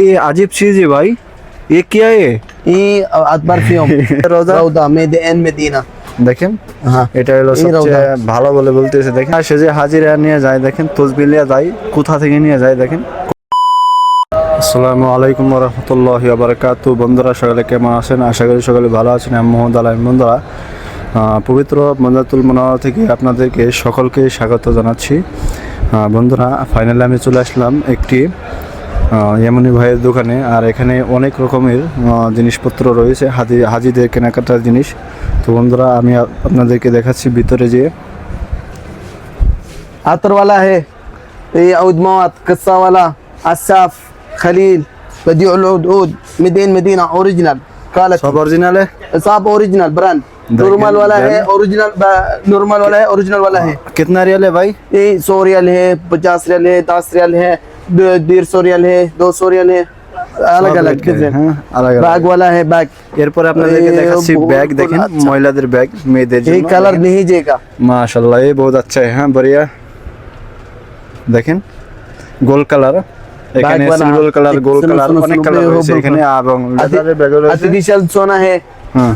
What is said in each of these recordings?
ये अजीब चीज है भाई ये क्या है ये परफ्यूम रोजा रौदा मेड इन मदीना দেখেন हाँ এটা হলো এই রওদা। সবচেয়ে ভালো বলে বলতেছে দেখেন আর সে যে হাজিরা নিয়ে যায় দেখেন তসবি নিয়ে যায় কোথা থেকে নিয়ে যায় দেখেন আসসালামু আলাইকুম রহমতুল্লাহ বারকাতু বন্ধুরা সকালে কেমন আছেন আশা করি সকালে ভালো আছেন আমি মোহাম্মদ আলাইম বন্ধুরা আহ, পবিত্র মন্দাতুল মনোয়ারা থেকে আপনাদেরকে সকলকে স্বাগত জানাচ্ছি আহ, বন্ধুরা ফাইনালি আমি চলে আসলাম একটি আহ, ইয়ামানি ভাইয়ের দোকানে আর এখানে অনেক রকমের আহ, জিনিসপত্র রয়েছে হাজি হাজিদের কেনাকাটার জিনিস তো বন্ধুরা আমি আ- আপনাদেরকে দেখাচ্ছি ভিতরে যে عطر वाला है ये عود مواد قصة वाला عساف خليل بديع العود عود مدين مدينة اوريجينال قالت সব অরিজিনালে صاب اوريجينال براند ده نورمال كده- वाला ده- है اوريجينال نورمال वाला है اوريجينال वाला है कितना रियल है भाई ये सौ रियल है पचास रियल है दस रियल है दो- डेढ़ सौ रियल है दो सौ रियल है अलग अलग डिफरेंट হ্যাঁ আলাদা बैग वाला है बैग এরপরে আপনাদেরকে এ, দেখাচ্ছি বহুত ব্যাগ দেখেন আচ্ছা। মহিলাদের ব্যাগ মেয়েদের ये জন্য कलर नहीं जेगा মাশাআল্লাহ ये बहुत अच्छा है হ্যাঁ बढ़िया দেখেন গোল কালার এখানে বালা। সিলভার কালার গোল শুনো, কালার শুনো, অনেক শুনো, কালার শুনো, রয়েছে শুনো, এখানে এবং লেদারের ব্যাগও রয়েছে आर्टिफिशियल सोना है হ্যাঁ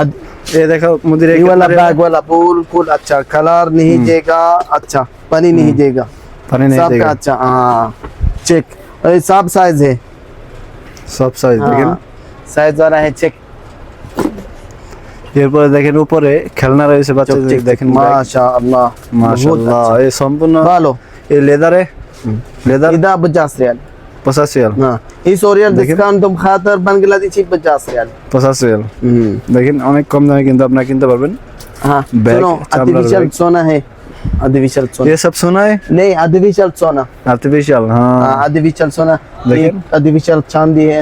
अद- ये देखो मुझे ये वाला बैग वाला बिल्कुल अच्छा कलर नहीं जेगा अच्छा पानी नहीं जेगा पानी नहीं सब का देगा अच्छा हाँ चेक ये सब साइज है সব সাইজ দেখেন हाँ, साइज वाला है चेक এরপরে দেখেন উপরে খেলনা রয়েছে বাচ্চাদের দেখেন माशाल्लाह মাশাআল্লাহ এই সম্পূর্ণ बालो এই লেদারে লেদার इधर पचास रियाल পঁচাশ রিয়াল हाँ इस ओरियल देखिए। डिस्काउंट तुम खातर बांग्लादेशी पचास रियाल পঁচাশ রিয়াল দেখেন অনেক কম দামে কিন্তু আপনারা কিনতে পারবেন हाँ बैग, सुनो चामड़ा आर्टिफिशियल बैग। सोना है आर्टिफिशियल सोना ये सब सुना है नहीं आर्टिफिशियल सोना आर्टिफिशियल हाँ आर्टिफिशियल सोना देखिए। आर्टिफिशियल चांदी है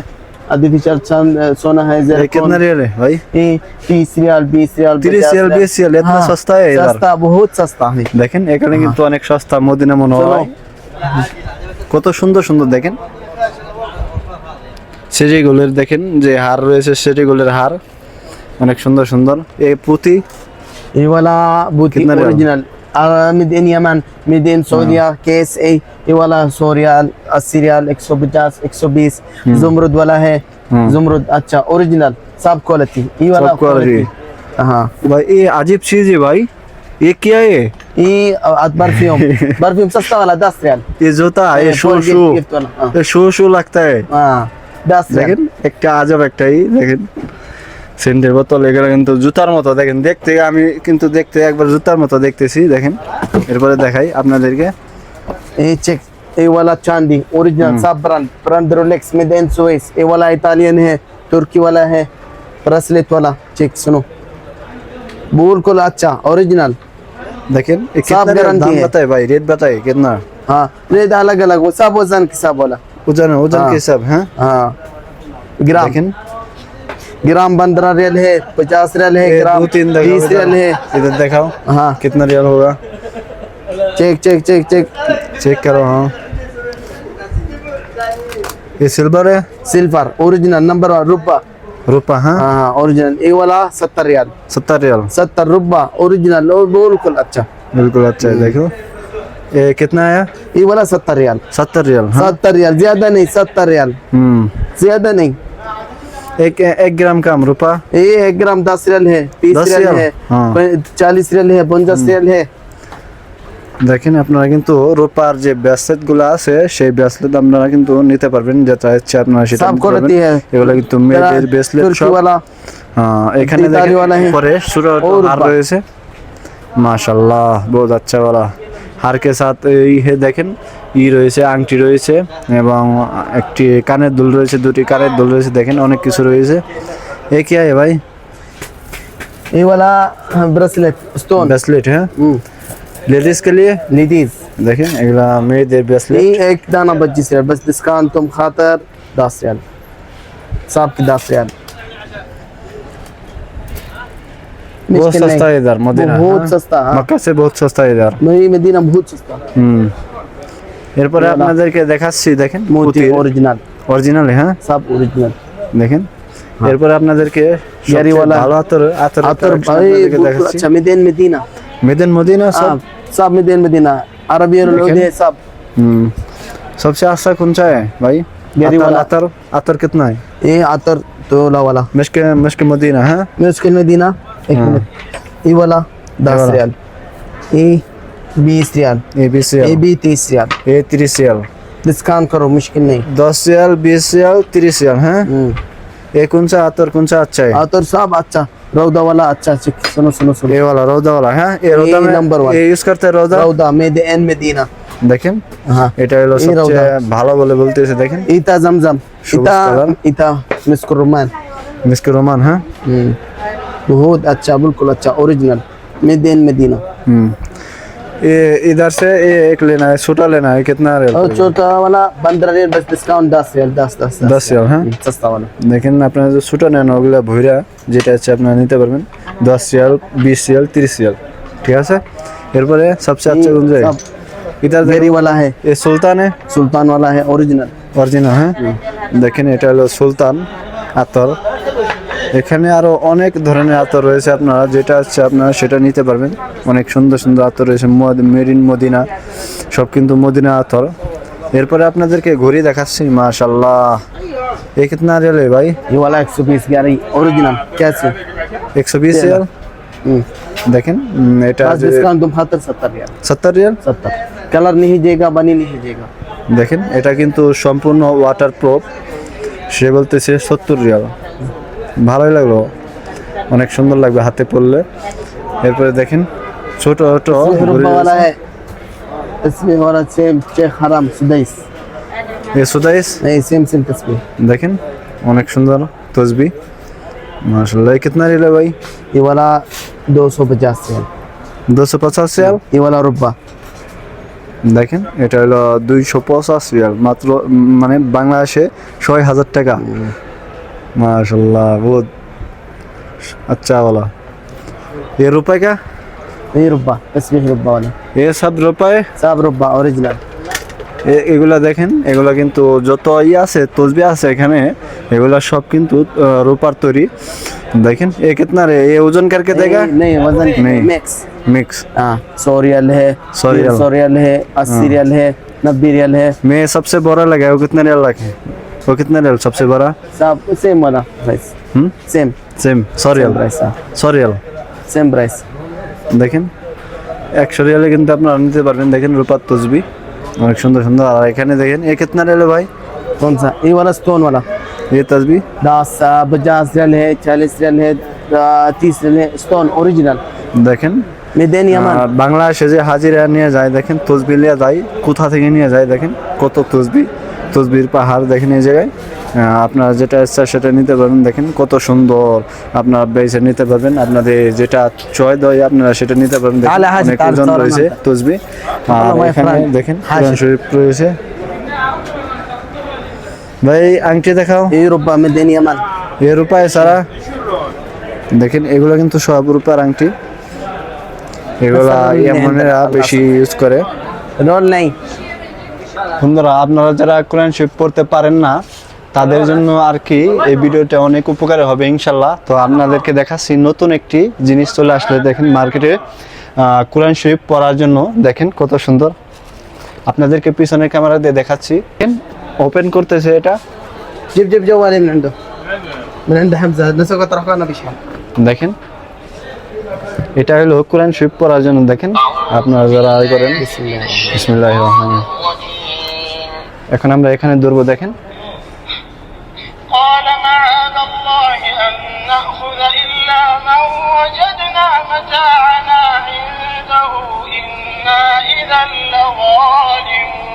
आर्टिफिशियल चांद सोना है ये जरकन कितना रियल है भाई ये तीस रियाल बीस रियाल तीस पचास रियाल, बीस रियाल, इतना हाँ, सस्ता है इधर। सस्ता बहुत सस्ता है দেখেন এখানে কিন্তু অনেক সস্তা মদিনা মনে চলো। হয় কত সুন্দর সুন্দর দেখেন সেজিগুলের দেখেন যে হার রয়েছে সেজিগুলের হার অনেক সুন্দর সুন্দর এই পুঁতি ये वाला बूटी مدين يمن مدين سوريا كيس اي ولا سوريا السيريال 150 120 زمرد ولا है زمرد अच्छा ओरिजिनल सब क्वालिटी ये वाला क्वालिटी हाँ भाई ये अजीब चीज है भाई ये क्या है ये परफ्यूम परफ्यूम सस्ता वाला दस रियाल ये जूता ये शो शो ये शो शो लगता है हाँ दस लेकिन एक अजब एक देखिए সেন্টের বোতল এগুলো কিন্তু জুতার মতো দেখেন দেখতে আমি কিন্তু দেখতে একবার জুতার মতো দেখতেছি দেখেন এরপরে দেখাই আপনাদেরকে ये चेक ये वाला चांदी ओरिजिनल सब brand brand Rolex made in Swiss ये वाला इटालियन है तुर्की वाला है ब्रेसलेट वाला चेक सुनो बिल्कुल अच्छा ओरिजिनल দেখেন এ सब कितना रेट गारंटी दाम है। बताए भाई रेट बताए कितना हाँ रेट अलग अलग वो सब वजन के सब वाला ওজন ওজন हाँ। के सब हैं हाँ ग्राम দেখেন ग्राम पंद्रह रियल है पचास रियल है ग्राम तीन बीस रियल है। इधर दिखाओ हाँ। कितना रियल होगा। Check check check check. Check करो हाँ। ये सिल्वर है? सिल्वर ओरिजिनल नंबर वन रुपा। रुपा हाँ। हाँ हाँ ओरिजिनल ये वाला सत्तर रियल। सत्तर रियल। सत्तर रुपा ओरिजिनल और बिल्कुल अच्छा। बिल्कुल अच्छा है देखो। ये कितना आया? ये वाला सत्तर रियल। सत्तर रियल हाँ। सत्तर रियल ज़्यादा नहीं सत्तर रियल। हम्म। ज़्यादा नहीं। एक एक ग्राम कम रुपा ये एक ग्राम दस रियल है तीस 10 रियल रियल? है हाँ। प- चालीस रियल है पचास रियल है দেখেন আপনারা কিন্তু রূপার যে ব্রেসলেট গুলো আছে সেই ব্রেসলেট আপনারা কিন্তু নিতে পারবেন যেটা ইচ্ছে আপনারা সেটা সব নিতে quality পারবেন। है। এগুলো কিন্তু মেয়েদের ব্রেসলেট तुर्की সব वाला हाँ, এখানে इताली দেখেন वाला है। পরে সুরত और হার रूपा। রয়েছে মাশাআল্লাহ বহুত আচ্ছা वाला হার কে সাথ এই হে দেখেন ই রয়েছে আংটি রয়েছে এবং একটি কানের দুল রয়েছে দুটি কানের দুল রয়েছে দেখেন অনেক কিছু রয়েছে এ কি है भाई ये वाला ब्रेसलेट स्टोन ब्रेसलेट है लेडीज के लिए लेडीज দেখেন এগুলা মেয়েদের ব্রেসলেট ये एक दाना पच्चीस रियल बस डिस्काउंट तुम खातर दस रियल सब की दस रियल बहुत सस्ता है इधर मदीना बहुत सस्ता मक्का से बहुत सस्ता है इधर नहीं मदीना बहुत सस्ता হুম এরপরে আপনাদেরকে দেখাচ্ছি দেখেন মোতি অরিজিনাল অরিজিনাল হ্যাঁ সব অরিজিনাল দেখেন এরপরে আপনাদেরকে ইয়ারিওয়ালা ভালো আতর আতর আতর ভাই আচ্ছা মেদেন মদিনা মেদেন মদিনা সব সব মেদেন মদিনা আরবিয়ার লোদে সব হুম सबसे अच्छा कौन सा है भाई वाला अतर अतर कितना है ये अतर तो वाला मुश्किल मुश्किल मदीना है मुश्किल मदीना एक हाँ। मिनट ये वाला दस वाला? रियाल ये बीस रियाल ये बीस ये रियाल भी तीस रियाल ये तीस रियाल डिस्काउंट करो मुश्किल नहीं दस रियाल बीस रियाल तीस रियाल हैं हम्म। ये कौन सा अतर कौन सा अच्छा है अतर सब अच्छा रौदा वाला अच्छा चिक सुनो सुनो सुनो ये वाला रौदा वाला है ये रौदा ये में number one। ये यूज करते हैं रौदा रौदा मेदे एन मदीना দেখেন हाँ এটা হলো এই সবচেয়ে রৌদা। ভালো বলে বলতেছে দেখেন इता जमजम शुभ इता कलर। इता मिस्क रोमान মিসকে রোমান হ্যাঁ हम्म। बहुत अच्छा बिल्कुल अच्छा ओरिजिनल मेदे एन मदीना हम्म ये इधर से ये एक लेना है छोटा लेना है कितना रेल और छोटा वाला पंद्रह रियल बस डिस्काउंट दस रियल दस दस দশ রিয়াল হ্যাঁ हम्म, सस्ता वाला দেখেন আপনারা যে ছোটো নেন ওগুলো ভৈরা যেটা আছে আপনারা নিতে পারবেন দশ রিয়াল বিশ রিয়াল তিরিশ রিয়াল ঠিক আছে এরপরে সবচেয়ে আচ্ছা কোন যায় सब ইধার गहरी वाला है এ সুলতান है सुल्तान वाला है ओरिजिनल অরিজিনাল হ্যাঁ দেখেন এটা হলো সুলতান আতর এখানে আরো অনেক ধরনের আতর রয়েছে আপনারা যেটা হচ্ছে আপনারা সেটা নিতে পারবেন অনেক সুন্দর সুন্দর আতর রয়েছে মেরিন মদিনা সব কিন্তু মদিনা আতর এরপরে আপনাদেরকে ঘড়ি দেখাচ্ছি মাশাল্লাহ এ কিতনা রিয়াল है भाई ये वाला एक सौ बीस ग्यारह ओरिजिनल कैसे একশো বিশ রিয়াল हम्म। দেখেন উম, এটা बस डिस्काउंट तुम हत्तर सत्तर रियल সত্তর রিয়াল सत्तर कलर नहीं जाएगा बनी नहीं जाएगा দেখেন এটা কিন্তু সম্পূর্ণ ওয়াটার প্রুফ সে বলতেছে সত্তর রিয়াল ভালোই লাগলো অনেক সুন্দর লাগবে হাতে পড়লে এরপরে দেখেন ছোট ছোট इसमें ঘুড়ি रुब्बा वाला রয়েছে। है इसमें वाला सेम शेख हराम सुदाइस এ সুদাইস नहीं सेम सेम तस्वीर দেখেন অনেক সুন্দর তসবি মাশাল্লাহ কিতনা রিয়াল है भाई ये वाला दो सौ पचास रियल দু শো পঞ্চাশ রিয়াল ये वाला रुब्बा দেখেন এটা হলো দুইশো পঞ্চাশ রিয়াল মাত্র উম, মানে বাংলাদেশে ছয় হাজার টাকা माशाल्लाह बहुत अच्छा वाला ये रुपए क्या ये रुब्बा तस्वीर रुब्बा वाला ये सब रुपए सब रुब्বা অরিজিনাল এগুলা দেখেন এগুলা কিন্তু ये ই আছে তসবি আছে এখানে এগুলা সব কিন্তু রূপার তৈরি। দেখেন ये कितना रे ये वज़न करके देगा नहीं वज़न नहीं मिक्स मिक्स हाँ सोरियल है सोरियल सोरियल है अस्सी रियल है नब्बे रियल है मैं सबसे बड़ा लगा वो कितने रियल लगे वो कितने रियल? सबसे बड़ा? सब सेम वाला प्राइस হুম সেম সেম সরিয়াল প্রাইস সরিয়াল সেম প্রাইস দেখেন একশো রিয়ালে কিন্তু আপনারা নিতে পারবেন। দেখেন রূপার তসবি। অনেক সুন্দর সুন্দর। আর এখানে দেখেন এ कितना রিয়ালে ভাই? कौन सा ये वाला स्टोन वाला। ये तस्बी दस पचास रियल है चालीस रियल है तीस रियल है स्टोन ओरिजिनल দেখেন মেদেনি আমার বাংলাদেশে যে হাজিরা নিয়ে যায় দেখেন তসবি নিয়ে যায় কোথা থেকে নিয়ে যায় দেখেন কত তসবি। তসবির পাহাড় দেখেন এই জায়গায়। আপনারা যেটা ইচ্ছা সেটা নিতে পারবেন। দেখেন কত সুন্দর আপনারা বেছে নিতে পারবেন। আপনাদের যেটা চয় দয় আপনারা সেটা নিতে পারবেন। দেখেন রয়েছে তসবি আর এখানে দেখেন কোরআন শরীফ রয়েছে। ভাই আংটি দেখাও। এই রূপা আমি দেনি আমার এই রূপায় সারা দেখেন এগুলো কিন্তু সব রূপার আংটি। এগুলা ইয়ামানেরা বেশি ইউজ করে। রোল নাই। বন্ধুরা আপনারা যারা কোরআন শরীফ পড়তে পারেন না তাদের জন্য আর কি এই ভিডিওটা অনেক উপকারী হবে ইনশাল্লাহ। তো আপনাদেরকে দেখাচ্ছি নতুন একটি জিনিস চলে আসলে দেখেন মার্কেটে কোরআন শরীফ পড়ার জন্য। দেখেন কত সুন্দর। আপনাদেরকে পিছনের ক্যামেরা দিয়ে দেখাচ্ছি। ওপেন করতেছে এটা। জিপ জিপ দেখেন এটা হলো কোরআন শরীফ পড়ার জন্য। দেখেন আপনারা যারা করেন। এখন আমরা এখানে ধরবো দেখেন। قال معاذ الله أن نأخذ إلا من وجدنا متاعنا عنده إنا إذا لظالمون.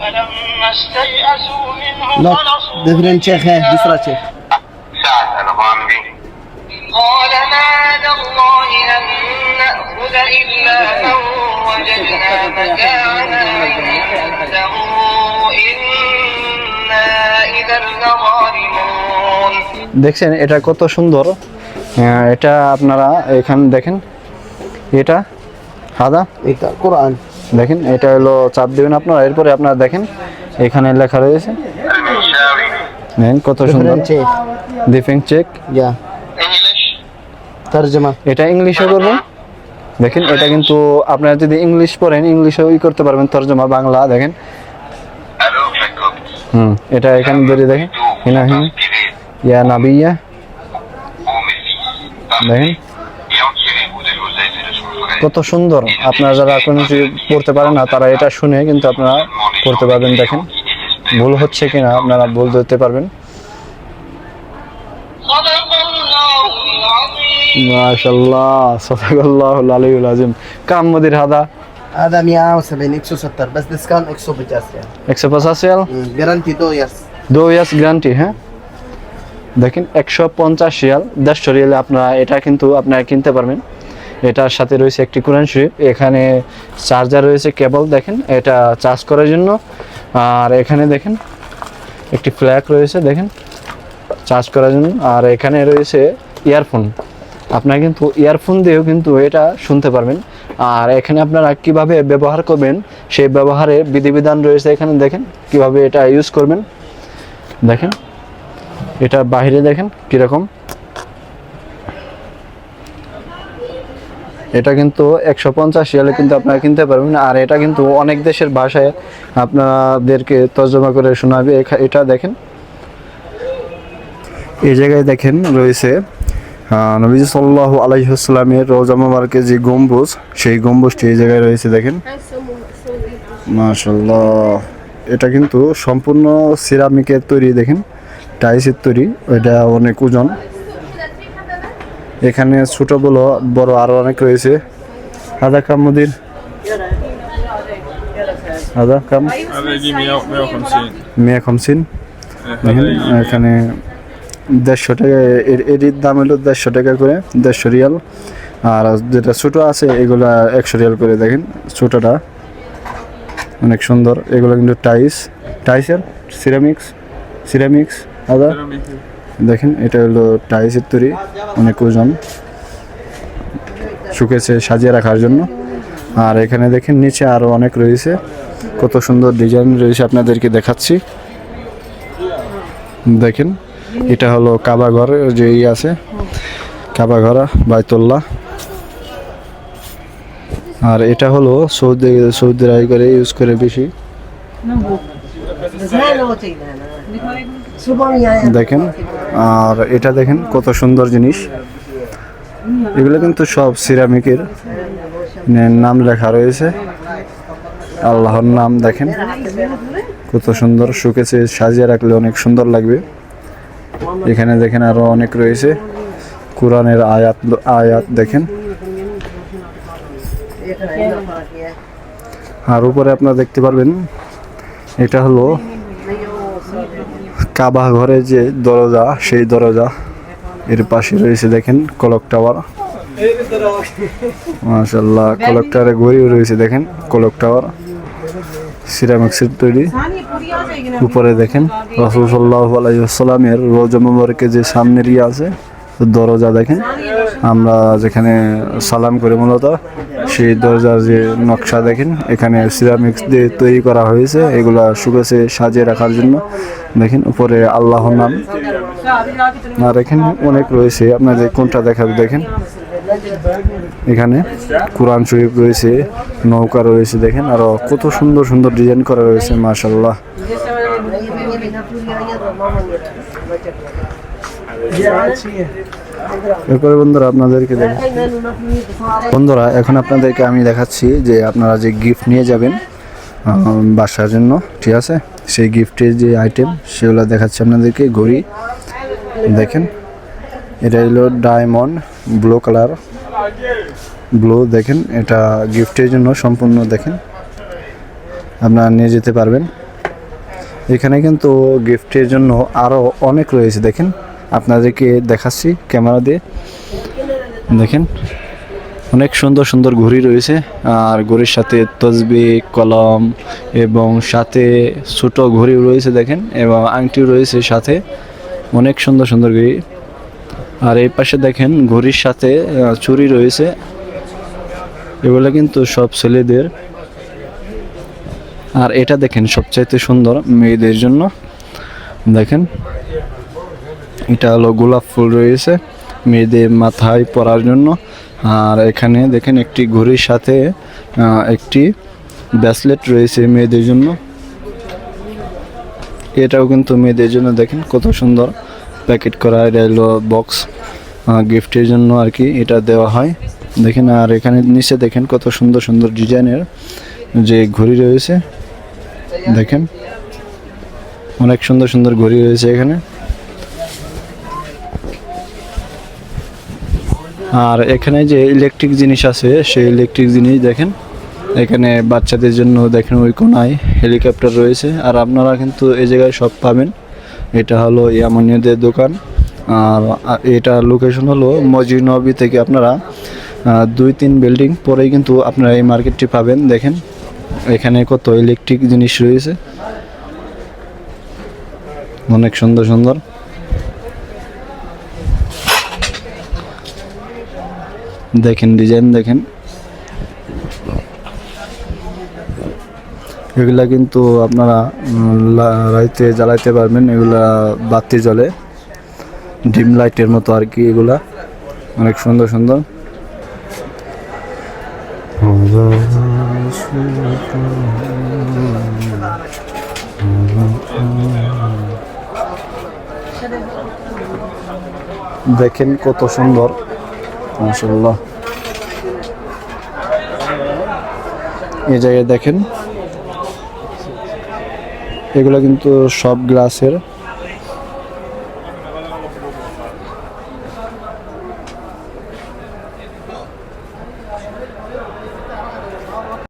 فلما استيأسوا منه خلصوا دفرن شيخه دفرة شيخ سعد الغامدي قال معاذ الله أن نأخذ إلا من দেখছেন এটা কত সুন্দর। এটা আপনারা এখান দেখেন। এটা? হাদা এটা কোরআন। দেখেন এটা হলো চাপ দেবেন আপনারা। এরপরে আপনারা দেখেন এখানে লেখা রয়েছে। কত সুন্দর। ডিফেন্স চেক ইয়া তর্জমা। এটা ইংলিশে করবেন দেখেন এটা কিন্তু আপনারা যদি ইংলিশ পড়েন ইংলিশেও ই করতে পারবেন তর্জমা বাংলা দেখেন। হুম এটা এখানে ধরে দেখেন। হিনা হিন ইয়া নাবিয়া। দেখেন। কত সুন্দর। আপনারা যারা কোনো কিছু পড়তে পারেন না তারা এটা শুনে কিন্তু আপনারা পড়তে পারবেন দেখেন। ভুল হচ্ছে কিনা আপনারা ভুল ধরতে পারবেন। মাশাল্লাহ সদাকাল্লাহ আলাইহুল আজিম কাম মদির হাদা هذا 170 170 بس ديسكاونت 150 ريال একশো পঁচাশি আল جارانتي دو يس দো ইয়ার্স গ্যারান্টি হ্যাঁ দেখেন একশো পঞ্চাশ রিয়াল দেড়শো রিয়ালে আপনারা এটা কিন্তু আপনারা কিনতে পারবেন এটার সাথে রয়েছে একটি কোরআন শরীফ এখানে চার্জার রয়েছে কেবল দেখেন এটা চার্জ করার জন্য আর এখানে দেখেন একটি ফ্ল্যাগ রয়েছে দেখেন চার্জ করার জন্য আর এখানে রয়েছে ইয়ারফোন আপনারা কিন্তু ইয়ারফোন দিয়েও কিন্তু এটা শুনতে পারবেন। আর এখানে আপনারা কীভাবে ব্যবহার করবেন, সেই ব্যবহারের বিধিবিধান রয়েছে এখানে দেখেন, কীভাবে এটা ইউজ করবেন। দেখেন, এটা বাইরে দেখেন কীরকম। এটা কিন্তু একশো পঞ্চাশ রিয়ালে কিন্তু আপনারা কিনতে পারবেন। আর এটা কিন্তু অনেক দেশের ভাষায় আপনাদেরকে তর্জমা করে শোনাবে। এটা দেখেন। এই জায়গায় দেখেন রয়েছে হ্যাঁ, নবীজ সাল্লাহ আলাইসাল্লামের রোজা মোবারকের যে গম্বুজ সেই গম্বুজটি এই জায়গায় রয়েছে দেখেন। মাশাল্লাহ এটা কিন্তু সম্পূর্ণ সিরামিকের তৈরি দেখেন। টাইসের তৈরি ওইটা অনেক ওজন। এখানে ছোট বলো বড় আরও অনেক রয়েছে। হাদা কাম মুদির। হাদা কাম। মিয়া খামসিন। এখানে দেড়শো টাকা, এর এর দাম হলো দেড়শো টাকা করে, দেড়শো রিয়াল। আর যেটা ছোটো আছে, এগুলা একশো রিয়াল করে দেখেন, ছোটোটা। অনেক সুন্দর, এগুলো কিন্তু টাইস। টাইসের সিরামিক্স সিরামিক্স, আদা। দেখেন, এটা হলো টাইসের তৈরি, অনেক ওজন। শুকেছে সাজিয়ে রাখার জন্য। আর এখানে দেখেন, নিচে আরও অনেক রয়েছে। কত সুন্দর ডিজাইন রয়েছে আপনাদেরকে দেখাচ্ছি। দেখেন এটা হলো কাবা ঘর যে ই আছে, কাবা ঘর, বাইতুল্লাহ। আর এটা হলো সৌদি সৌদি রায় করে ইউজ করে বেশি। দেখেন, আর এটা দেখেন কত সুন্দর জিনিস। এগুলো কিন্তু সব সিরামিকের নাম লেখা রয়েছে। আল্লাহর নাম দেখেন, কত সুন্দর শুকেছে সাজিয়ে রাখলে অনেক সুন্দর লাগবে। এখানে দেখেন আরও অনেক রয়েছে। কোরআনের আয়াত আয়াত দেখেন। আর উপরে আপনারা দেখতে পারবেন, এটা হলো কাবা ঘরে যে দরজা, সেই দরজা, এর পাশে রয়েছে দেখেন কলক টাওয়ার মাশাল্লাহ কলক টাওয়ারে ঘড়িও রয়েছে দেখেন কলক টাওয়ার সিরামিক্সের তৈরি। উপরে দেখেন, রসুল সাল্লাহ আলাইসাল্লামের রোজা মোবারকে যে সামনের ইয়ে আছে, দরজা দেখেন। আমরা যেখানে সালাম করি মূলত, সেই দরজার যে নকশা দেখেন, এখানে সিরামিক্স দিয়ে তৈরি করা হয়েছে। এগুলা শুকেছে সাজিয়ে রাখার জন্য। দেখেন, উপরে আল্লাহর নাম। আর এখানে অনেক রয়েছে। আপনাদের কোনটা দেখাবে দেখেন। এখানে কোরআন শরীফ রয়েছে, নৌকা রয়েছে, দেখেন আরও কত সুন্দর সুন্দর ডিজাইন করা রয়েছে মাশাল্লাহ এরপরে বন্ধুরা আপনাদেরকে বন্ধুরা, এখন আপনাদেরকে আমি দেখাচ্ছি যে আপনারা যে গিফট নিয়ে যাবেন বাসার জন্য, ঠিক আছে? সেই গিফটের যে আইটেম সেগুলো দেখাচ্ছি আপনাদেরকে, ঘড়ি, দেখেন। এটা হলো ডায়মন্ড, ব্লু কালার। ব্লু দেখেন, এটা গিফটের জন্য সম্পূর্ণ দেখেন। আপনারা নিয়ে যেতে পারবেন। এখানে কিন্তু গিফটের জন্য আরও অনেক রয়েছে, দেখেন। আপনাদেরকে দেখাচ্ছি ক্যামেরা দিয়ে। দেখেন, অনেক সুন্দর সুন্দর ঘড়ি রয়েছে। আর ঘড়ির সাথে তসবি, কলম এবং সাথে ছোট ঘড়ি রয়েছে, দেখেন। এবং আংটিও রয়েছে সাথে। অনেক সুন্দর সুন্দর ঘড়ি। আর এই পাশে দেখেন ঘড়ির সাথে চুড়ি রয়েছে। এগুলো কিন্তু সব ছেলেদের। আর এটা দেখেন সবচাইতে সুন্দর মেয়েদের জন্য। দেখেন, এটা হলো গোলাপ ফুল রয়েছে মেয়েদের মাথায় পরার জন্য। আর এখানে দেখেন একটি ঘড়ির সাথে একটি ব্রেসলেট রয়েছে মেয়েদের জন্য। এটাও কিন্তু মেয়েদের জন্য, দেখেন কত সুন্দর। প্যাকেট করা, এটা হলো বক্স গিফটের জন্য আর কি এটা দেওয়া হয়। দেখেন, আর এখানে নিচে দেখেন কত সুন্দর সুন্দর ডিজাইনের যে ঘড়ি রয়েছে। দেখেন, অনেক সুন্দর সুন্দর ঘড়ি রয়েছে এখানে। আর এখানে যে ইলেকট্রিক জিনিস আছে, সেই ইলেকট্রিক জিনিস দেখেন। এখানে বাচ্চাদের জন্য দেখেন ওই কোনায় হেলিকপ্টার রয়েছে। আর আপনারা কিন্তু এই জায়গায় সব পাবেন। এটা হলো ইয়ামানিয়াদের দোকান। আর এটা লোকেশন হলো মসজিদ নবী থেকে আপনারা দুই তিন বিল্ডিং পরেই কিন্তু আপনারা এই মার্কেটটি পাবেন। দেখেন, এখানে কত ইলেকট্রিক জিনিস রয়েছে। অনেক সুন্দর সুন্দর। দেখেন ডিজাইন দেখেন। এগুলা কিন্তু আপনারা রাইতে জ্বালাইতে পারবেন। এগুলা বাতি জ্বলে, ডিম লাইটের মতো আর কি এগুলা। অনেক সুন্দর সুন্দর। দেখেন কত সুন্দর মাশাল্লাহ এই জায়গায় দেখেন এগুলো কিন্তু সব গ্লাসের